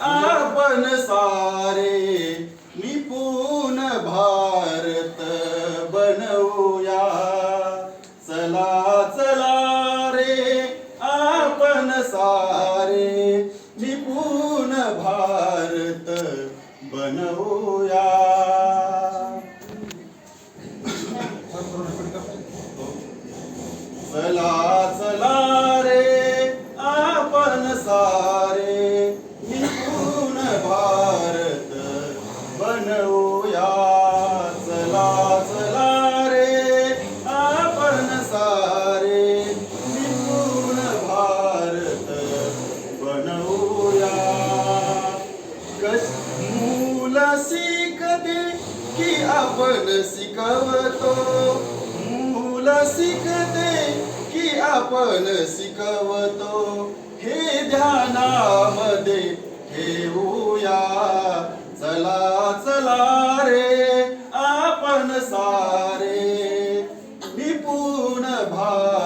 आपण सारे निपुण भारत बनवूया. चला चला रे आपण सारे निपुण भारत बनवूया. चला चला रे आपण सारे शिक दे की आपण शिकवतो? मुला शिक दे की आपण शिकवतो? हे ध्यानामध्ये ठेवूया. चला चला रे आपण सारे. निपुण भा